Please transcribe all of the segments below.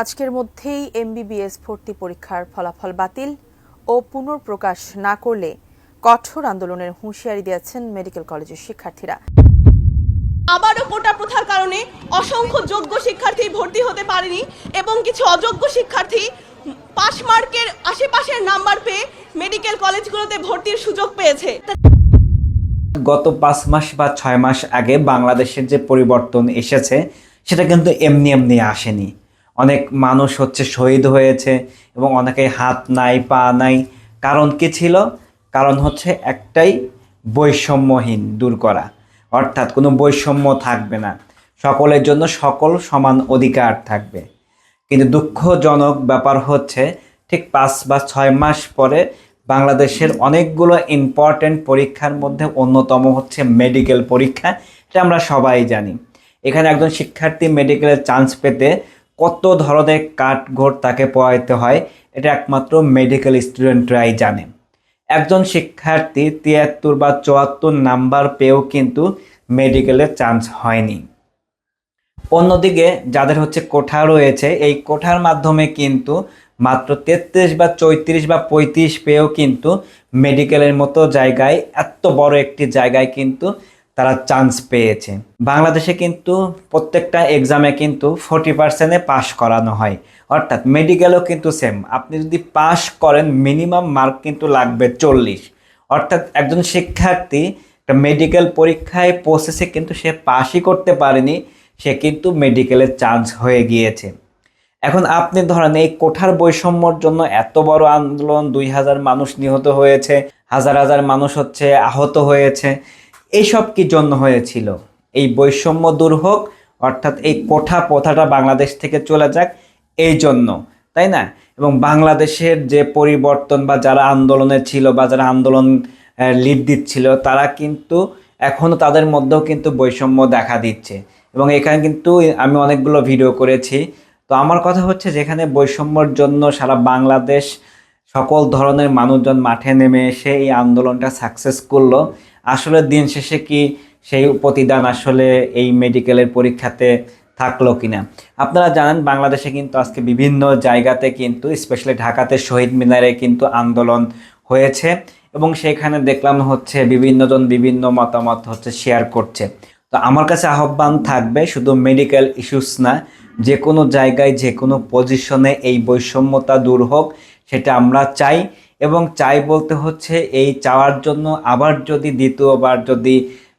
আজকের মধ্যেই এমবিবিএস ভর্তি পরীক্ষার ফলাফল বাতিল ও পুনর্প্রকাশ না করলে কঠোর আন্দোলনের হুঁশিয়ারি দিয়েছেন মেডিকেল কলেজের শিক্ষার্থীরা। আবারও কোটা প্রথার কারণে অসংখ্য যোগ্য শিক্ষার্থী ভর্তি হতে পারেনি এবং কিছু অযোগ্য শিক্ষার্থী পাশ মার্কের আশেপাশের নাম্বার পেয়ে মেডিকেল কলেজগুলোতে ভর্তির সুযোগ পেয়েছে। গত পাঁচ মাস বা ছয় মাস আগে বাংলাদেশের যে পরিবর্তন এসেছে সেটা কিন্তু এমনি এমনি আসেনি। অনেক মানুষ হচ্ছে শহীদ হয়েছে এবং অনেকে হাত নাই, পা নাই। কারণ কি ছিল? কারণ হচ্ছে একটাই বৈষম্যহীন দূর করা। অর্থাৎ কোনো বৈষম্য থাকবে না। সকলের জন্য সকল সমান অধিকার থাকবে। কিন্তু দুঃখজনক ব্যাপার হচ্ছে, ঠিক পাঁচ বা ছয় মাস পরে বাংলাদেশের অনেকগুলো ইম্পর্ট্যান্ট পরীক্ষার মধ্যে অন্যতম হচ্ছে মেডিকেল পরীক্ষা, এটা আমরা সবাই জানি। এখানে একজন শিক্ষার্থী মেডিকেলের চান্স পেতে কত ধরনের কাঠঘোট তাকে পোয়াইতে হয়, এটা একমাত্র মেডিকেল স্টুডেন্টরাই জানে। একজন শিক্ষার্থী তিয়াত্তর বা চুয়াত্তর নাম্বার পেয়েও কিন্তু মেডিকেলের চান্স হয়নি। অন্যদিকে যাদের হচ্ছে কোঠা রয়েছে, এই কোঠার মাধ্যমে কিন্তু মাত্র তেত্রিশ বা চৌত্রিশ বা পঁয়ত্রিশ পেয়েও কিন্তু মেডিকেলের মতো জায়গায়, এত বড় একটি জায়গায় কিন্তু তারা চান্স পেয়েছে। বাংলাদেশে কিন্তু প্রত্যেকটা এক্সামে কিন্তু ফোর্টি পার্সেন্টে পাশ করানো হয়। অর্থাৎ মেডিকেলও কিন্তু সেম আপনি যদি পাশ করেন মিনিমাম মার্ক কিন্তু লাগবে চল্লিশ। অর্থাৎ একজন শিক্ষার্থী একটা মেডিকেল পরীক্ষায় প্রসেসে কিন্তু সে পাশই করতে পারেনি, সে কিন্তু মেডিকেলের চান্স হয়ে গিয়েছে। এখন আপনি ধরেন, এই কোঠার বৈষম্যর জন্য এত বড় আন্দোলন, দুই হাজার মানুষ নিহত হয়েছে, হাজার হাজার মানুষ হচ্ছে আহত হয়েছে। এইসব কি জন্য হয়েছিল? এই বৈষম্য দূর হোক, অর্থাৎ এই কোঠা প্রথাটা বাংলাদেশ থেকে চলে যাক, এই জন্য, তাই না? এবং বাংলাদেশের যে পরিবর্তন বা যারা আন্দোলনে ছিল বা যারা আন্দোলন লিড দিচ্ছিল, তারা কিন্তু এখনও তাদের মধ্যেও কিন্তু বৈষম্য দেখা দিচ্ছে। এবং এখানে কিন্তু আমি অনেকগুলো ভিডিও করেছি। তো আমার কথা হচ্ছে যেখানে বৈষম্যর জন্য সারা বাংলাদেশ সকল ধরনের মানুষজন মাঠে নেমে এসে এই আন্দোলনটা সাকসেস করল আসলে দিন শেষে কি সেই প্রতিদান আসলে এই মেডিকেলের পরীক্ষাতে থাকল কিনা? আপনারা জানেন, বাংলাদেশে কিন্তু আজকে বিভিন্ন জায়গাতে কিন্তু স্পেশালি ঢাকাতে শহীদ মিনারে কিন্তু আন্দোলন হয়েছে এবং সেখানে দেখলাম হচ্ছে বিভিন্নজন বিভিন্ন মতামত হচ্ছে শেয়ার করছে। তো আমার কাছে আহ্বান থাকবে, শুধু মেডিকেল ইস্যুস না, যে কোনো জায়গায়, যে কোনো পজিশনে এই বৈষম্যতা দূর হোক, সেটা আমরা চাই। এবং চাই বলতে হচ্ছে এই চাওয়ার জন্য আবার যদি দ্বিতীয়বার যদি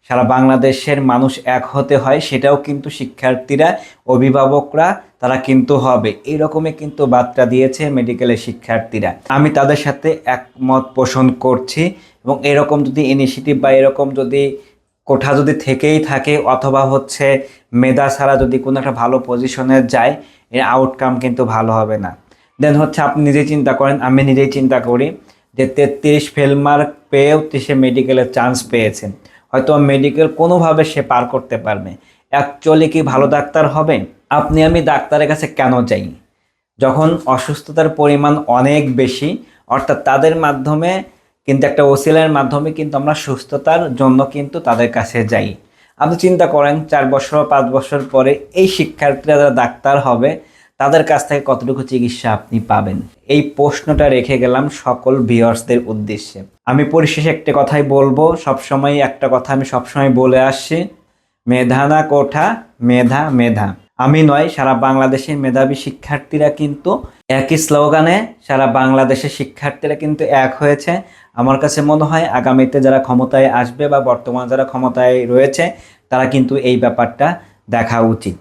সারা বাংলাদেশের মানুষ এক হতে হয়, সেটাও কিন্তু শিক্ষার্থীরা, অভিভাবকরা, তারা কিন্তু হবে। এই এইরকমই কিন্তু বার্তা দিয়েছে মেডিকেলের শিক্ষার্থীরা। আমি তাদের সাথে একমত পোষণ করছি এবং এরকম যদি ইনিশিয়েটিভ বা এরকম যদি কোঠা যদি থেকেই থাকে অথবা হচ্ছে মেধা ছাড়া যদি কোনো একটা ভালো পজিশনে যায়, এর আউটকাম কিন্তু ভালো হবে না। দেন হচ্ছে আপনি নিজেই চিন্তা করেন, আমি নিজেই চিন্তা করি যে তেত্রিশ ফেল মার্ক পেয়েও সে মেডিকেলের চান্স পেয়েছে। হয়তো মেডিকেল কোনোভাবে সে পার করতে পারবে। অ্যাকচুয়ালি কি ভালো ডাক্তার হবে? আপনি, আমি ডাক্তারের কাছে কেন যাই? যখন অসুস্থতার পরিমাণ অনেক বেশি, অর্থাৎ তাদের মাধ্যমে কিন্তু একটা ওসিলের মাধ্যমে কিন্তু আমরা সুস্থতার জন্য কিন্তু তাদের কাছে যাই। আপনি চিন্তা করেন, চার বছর, পাঁচ বছর পরে এই শিক্ষার্থীরা যারা ডাক্তার হবে তাদের কাছ থেকে কতটুকু চিকিৎসা আপনি পাবেন? এই প্রশ্নটা রেখে গেলাম সকল ভিওয়ার্সদের উদ্দেশ্যে। আমি পরিশেষে একটা কথাই বলব সবসময় একটা কথা আমি সবসময় বলে আসছি। মেধা না কোঠা, মেধা মেধা। আমি নয়, সারা বাংলাদেশের মেধাবী শিক্ষার্থীরা কিন্তু একই স্লোগানে সারা বাংলাদেশের শিক্ষার্থীরা কিন্তু এক হয়েছে। আমার কাছে মনে হয় আগামীতে যারা ক্ষমতায় আসবে বা বর্তমান যারা ক্ষমতায় রয়েছে, তারা কিন্তু এই ব্যাপারটা দেখা উচিত।